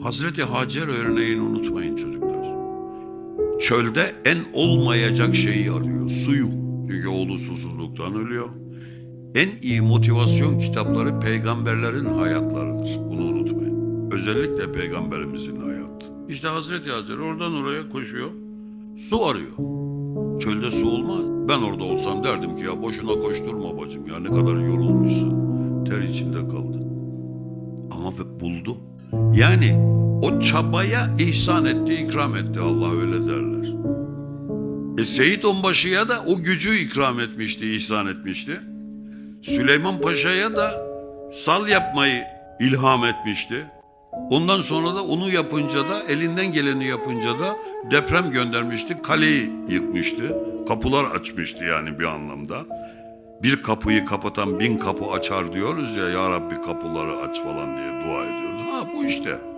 Hazreti Hacer örneğini unutmayın çocuklar. Çölde en olmayacak şeyi arıyor, suyu. Çünkü oğlu susuzluktan ölüyor. En iyi motivasyon kitapları peygamberlerin hayatlarıdır. Bunu unutmayın. Özellikle peygamberimizin hayatı. İşte Hazreti Hacer oradan oraya koşuyor. Su arıyor. Çölde su olmaz. Ben orada olsam derdim ki ya boşuna koşturma bacım ya ne kadar yorulmuşsun. Ter içinde kaldın. Ama buldu. Yani o çabaya ihsan etti, ikram etti. Allah öyle derler. E Seyit Onbaşı'ya da o gücü ikram etmişti, ihsan etmişti. Süleyman Paşa'ya da sal yapmayı ilham etmişti. Ondan sonra da onu yapınca da elinden geleni yapınca da deprem göndermişti. Kaleyi yıkmıştı. Kapılar açmıştı yani bir anlamda. Bir kapıyı kapatan bin kapı açar diyoruz ya ya Rabbi kapıları aç falan diye dua ediyoruz. Ha bu işte.